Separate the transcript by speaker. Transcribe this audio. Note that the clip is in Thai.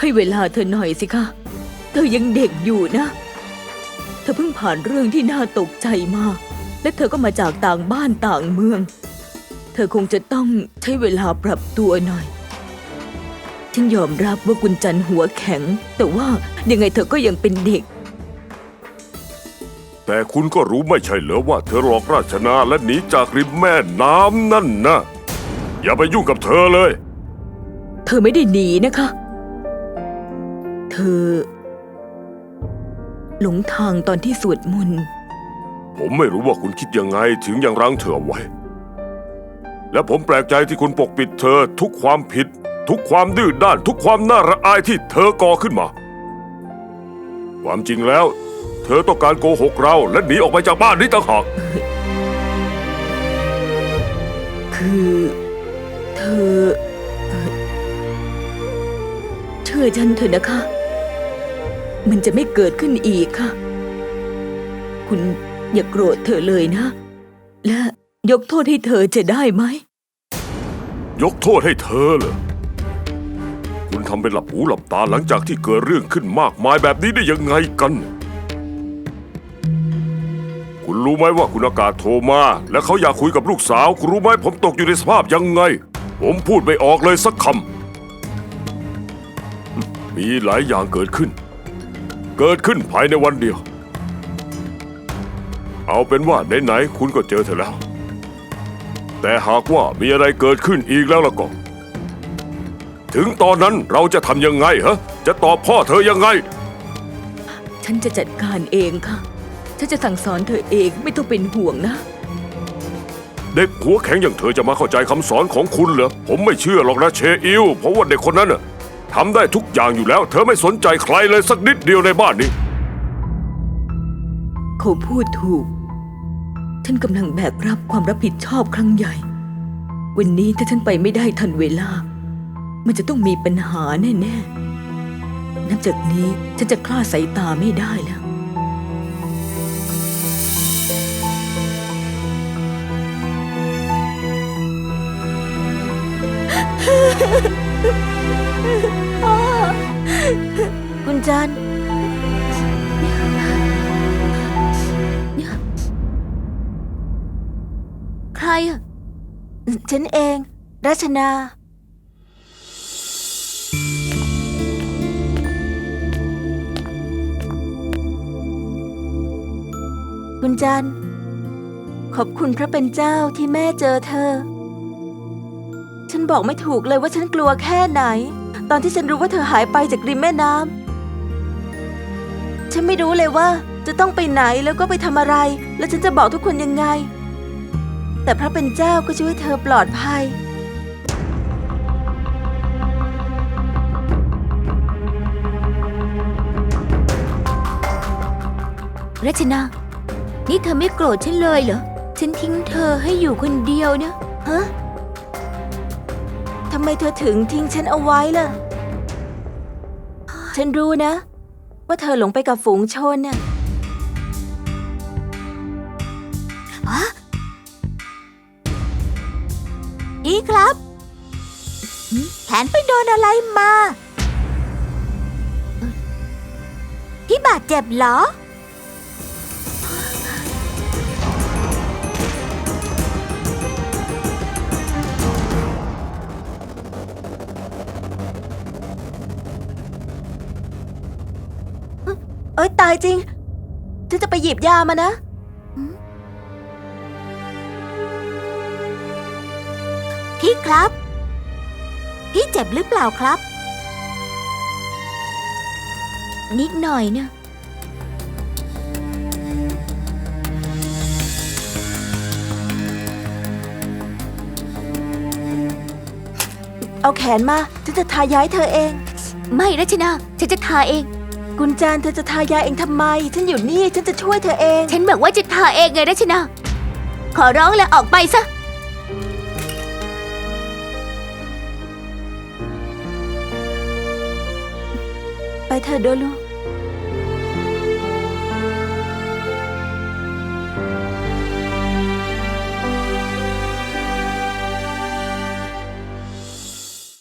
Speaker 1: ให้เวลาเธอหน่อยสิคะ เธอยังเด็กอยู่นะ เธอเพิ่งผ่านเรื่องที่น่าตกใจมา และเธอก็มาจากต่างบ้านต่างเมือง เธอคงจะต้องใช้เวลาปรับตัวหน่อย ฉันยอมรับว่ากุญจันทร์หัวแข็ง แต่ว่ายังไงเธอก็ยังเป็นเด็ก
Speaker 2: แต่คุณก็รู้ไม่ใช่เหรอว่าเธอหลอกราชนาและหนีจากริมแม่น้ำนั่นนะอย่าไปยุ่งกับเธอเลย
Speaker 1: เธอไม่ได้หนีนะคะ เธอ หลงทางตอนที่สวดมนต์
Speaker 2: ผมไม่รู้ว่าคุณคิดยังไงถึงยังรั้งเธอเอาไว้ และผมแปลกใจที่คุณปกปิดเธอทุกความผิด ทุกความดื้อด้าน ทุกความน่าระอายที่เธอก่อขึ้นมา ความจริงแล้ว เธอต้องการโกหกเราและหนีออกไปจากบ้านนี้ต่างหาก
Speaker 1: คือเธอเอ่อเชื่อฉันเถอะนะคะ มันจะไม่เกิดขึ้นอีกค่ะ คุณอย่าโกรธเธอเลยนะ และยกโทษให้เธอจะได้ไหม
Speaker 2: ยกโทษให้เธอเหรอ คุณทำเป็นหลับหูหลับตาหลังจากที่เกิดเรื่องขึ้นมากมายแบบนี้ได้ยังไงกัน คุณรู้ไหมว่าคุณอากาศโทรมา และเขาอยากคุยกับลูกสาว คุณรู้ไหมผมตกอยู่ในสภาพยังไง ผมพูดไม่ออกเลยสักคำ มีหลายอย่างเกิดขึ้น เกิดขึ้นภายในวันเดียว เอาเป็นว่าไหนๆคุณก็เจอเธอแล้ว แต่หากว่ามีอะไรเกิดขึ้นอีกแล้วล่ะก็ ถึงตอนนั้นเราจะทำยังไงฮะ จะตอบพ่อเธอยังไง
Speaker 1: ฉันจะจัดการเองค่ะ ฉันจะสั่งสอนเธอเองไม่ต้องเป็นห่วงนะ
Speaker 2: เด็กหัวแข็งอย่างเธอจะมาเข้าใจคำสอนของคุณเหรอ ผมไม่เชื่อหรอกนะเชอิวเพราะว่าเด็กคนนั้นน่ะ ทำได้ทุกอย่างอยู่แล้ว เธอไม่สนใจใครเลยสักนิดเดียวในบ้านนี้
Speaker 1: เขาพูดถูก ฉันกำลังแบกรับความรับผิดชอบครั้งใหญ่ วันนี้ถ้าฉันไปไม่ได้ทันเวลา มันจะต้องมีปัญหาแน่ๆ นับจากนี้ฉันจะคลาดสายตาไม่ได้แล้ว
Speaker 3: คุณ จันทร์ใครอะฉันเอง รัชนา คุณจันทร์ขอบคุณพระเป็นเจ้าที่แม่เจอเธอ ฉันบอกไม่ถูกเลยว่าฉันกลัวแค่ไหน ตอนที่ฉันรู้ว่าเธอหายไปจากริมแม่น้ำ ฉันไม่รู้เลยว่าจะต้องไปไหนแล้วก็ไปทำอะไร แล้วฉันจะบอกทุกคนยังไง แต่พระเป็นเจ้าก็ช่วยเธอปลอดภัย
Speaker 4: รัชนา นี่เธอไม่โกรธฉันเลยเหรอ ฉันทิ้งเธอให้อยู่คนเดียวเนี่ย
Speaker 3: ฮะทำไมเธอถึงทิ้งฉันเอาไว้ล่ะ ฉันรู้นะ ว่าเธอหลงไปกับฝูงชนน่ะ
Speaker 4: อีครับแขนไปโดนอะไรมา พี่บาดเจ็บเหรอ
Speaker 3: อ้ยตายจริง ฉันจะไปหยิบยามานะ
Speaker 4: พี่ครับ พี่เจ็บหรือเปล่าครับ นิดหน่อยเนี่ย
Speaker 3: เอาแขนมาฉันจะทายาให้เธอเอง
Speaker 4: ไม่รัชนาฉันจะทาเอง
Speaker 3: กุญจานเธอจะทายาเองทำไม ฉันอยู่นี่ฉันจะช่วยเธอเอง
Speaker 4: ฉันบอกว่าจะทาเองไงรัชนาขอร้องแล้วออกไปซะ
Speaker 3: ไปเธอะโดลู